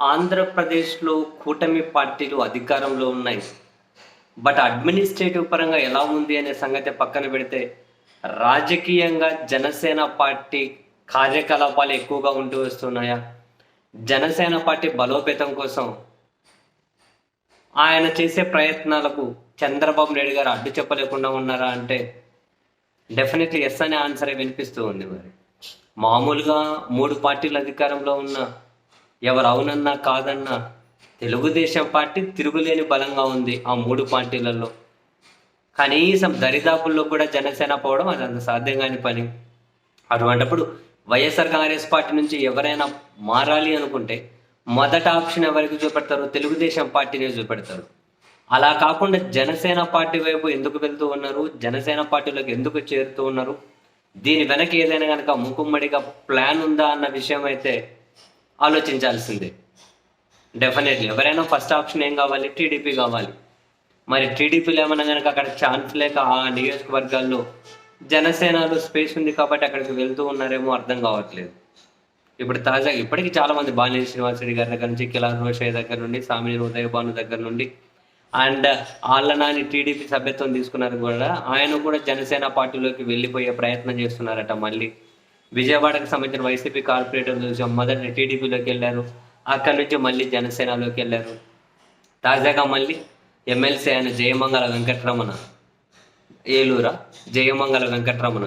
ఆంధ్రప్రదేశ్లో కూటమి పార్టీలు అధికారంలో ఉన్నాయి. బట్ అడ్మినిస్ట్రేటివ్ పరంగా ఎలా ఉంది అనే సంగతి పక్కన పెడితే రాజకీయంగా జనసేన పార్టీ కార్యకలాపాలు ఎక్కువగా ఉంటూ వస్తున్నాయా? జనసేన పార్టీ బలోపేతం కోసం ఆయన చేసే ప్రయత్నాలకు చంద్రబాబు నాయుడు గారు అడ్డు చెప్పలేకుండా ఉన్నారా అంటే డెఫినెట్లీ ఎస్ అనే ఆన్సరే వినిపిస్తూ ఉంది మరి. మామూలుగా మూడు పార్టీలు అధికారంలో ఉన్న ఎవరు అవునన్నా కాదన్నా తెలుగుదేశం పార్టీ తిరుగులేని బలంగా ఉంది ఆ మూడు పార్టీలలో. కనీసం దరిదాపుల్లో కూడా జనసేన పోవడం అది అంత సాధ్యం కాని పని. అటువంటిప్పుడు వైఎస్ఆర్ కాంగ్రెస్ పార్టీ నుంచి ఎవరైనా మారాలి అనుకుంటే మొదట ఆప్షన్ ఎవరికి చూపెడతారు? తెలుగుదేశం పార్టీనే చూపెడతారు. అలా కాకుండా జనసేన పార్టీ వైపు ఎందుకు వెళ్తూ ఉన్నారు? జనసేన పార్టీలోకి ఎందుకు చేరుతూ ఉన్నారు? దీని వెనక ఏదైనా కనుక ముకుమ్మడిగా ప్లాన్ ఉందా అన్న విషయం అయితే ఆలోచించాల్సిందే. డెఫినెట్లీ ఎవరైనా ఫస్ట్ ఆప్షన్ ఏం కావాలి? టీడీపీ కావాలి. మరి టీడీపీలో ఏమన్నా కనుక అక్కడ ఛాన్స్ లేక ఆ నియోజకవర్గాల్లో జనసేనలో స్పేస్ ఉంది కాబట్టి అక్కడికి వెళ్తూ ఉన్నారేమో అర్థం కావట్లేదు. ఇప్పుడు తాజాగా ఇప్పటికీ చాలా మంది బాలినేని శ్రీనివాసరెడ్డి గారి దగ్గర నుంచి కిలార్ రోషయ్య దగ్గర నుండి సామినేని ఉదయభాను దగ్గర నుండి అండ్ ఆళ్ళ నాని టీడీపీ సభ్యత్వం తీసుకున్నారు కూడా. ఆయన కూడా జనసేన పార్టీలోకి వెళ్ళిపోయే ప్రయత్నం చేస్తున్నారట మళ్ళీ. విజయవాడకు సంబంధించిన వైసీపీ కార్పొరేటర్లు చూసాం మొదట టీడీపీలోకి వెళ్ళారు. అక్కడి నుంచి మళ్ళీ జనసేనలోకి వెళ్ళారు. తాజాగా మళ్ళీ ఎమ్మెల్సీ అయిన జయమంగళ వెంకటరమణ ఏలూరా జయమంగళ వెంకటరమణ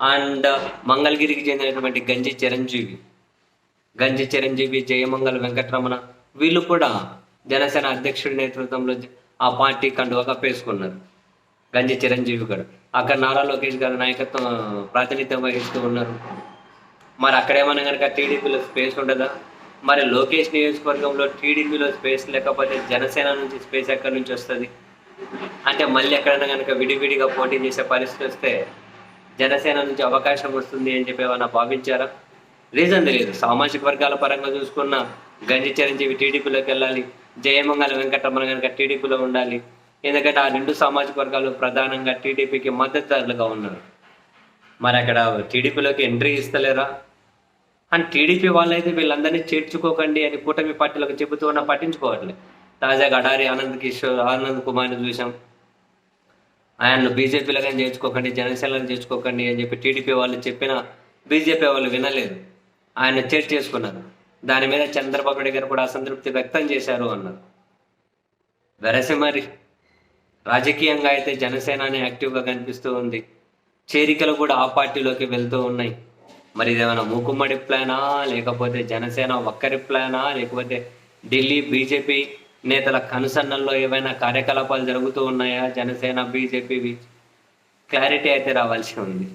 అండ్ మంగళగిరికి చెందినటువంటి గంజి చిరంజీవి. గంజి చిరంజీవి జయమంగళ వెంకటరమణ వీళ్ళు కూడా జనసేన అధ్యక్షుడి నేతృత్వంలో ఆ పార్టీ కండువా పేసుకున్నారు గంజి చిరంజీవి గారు. అక్కడ నారా లోకేష్ గారు నాయకత్వం ప్రాతినిధ్యం వహిస్తూ ఉన్నారు. మరి అక్కడేమన్నా కనుక టీడీపీలో స్పేస్ ఉండదా? మరి లోకేష్ నియోజకవర్గంలో టీడీపీలో స్పేస్ లేకపోతే జనసేన నుంచి స్పేస్ ఎక్కడి నుంచి వస్తుంది? అంటే మళ్ళీ ఎక్కడైనా కనుక విడివిడిగా పోటీ చేసే పరిస్థితి వస్తే జనసేన నుంచి అవకాశం వస్తుంది అని చెప్పి ఏమైనా భావించారా? రీజన్ తెలియదు. సామాజిక వర్గాల పరంగా చూసుకున్న గంజి చిరంజీవి టీడీపీలోకి వెళ్ళాలి. జయమంగళ వెంకటరమణ కనుక టీడీపీలో ఉండాలి. ఎందుకంటే ఆ రెండు సామాజిక వర్గాలు ప్రధానంగా టీడీపీకి మద్దతుదారులుగా ఉన్నారు. మరి అక్కడ టీడీపీలోకి ఎంట్రీ ఇస్తలేరా? అండ్ టీడీపీ వాళ్ళైతే వీళ్ళందరినీ చేర్చుకోకండి అని కూటమి పార్టీలకు చెబుతూ ఉన్నా పట్టించుకోవట్లేదు తాజాగా అడారి ఆనంద్ కిషోర్ ఆనంద్ కుమార్ని చూసాం ఆయన్ను బీజేపీలో కానీ చేర్చుకోకండి జనసేనలో చేర్చుకోకండి అని చెప్పి టీడీపీ వాళ్ళు చెప్పిన బీజేపీ వాళ్ళు వినలేదు. ఆయన చేర్చేసుకున్నారు దాని మీద చంద్రబాబు నాయుడు గారు కూడా అసంతృప్తి వ్యక్తం చేశారు అన్నారు. వెరసి మరి రాజకీయంగా అయితే జనసేననే యాక్టివ్గా కనిపిస్తూ ఉంది. చేరికలు కూడా ఆ పార్టీలోకి వెళ్తూ ఉన్నాయి. మరి ఇదేమైనా మూకుమ్మడి ప్లానా? లేకపోతే జనసేన ఒక్కరి ప్లానా? లేకపోతే ఢిల్లీ బీజేపీ నేతల కనుసన్నల్లో ఏవైనా కార్యకలాపాలు జరుగుతూ ఉన్నాయా? జనసేన బీజేపీ క్లారిటీ అయితే రావాల్సి ఉంది.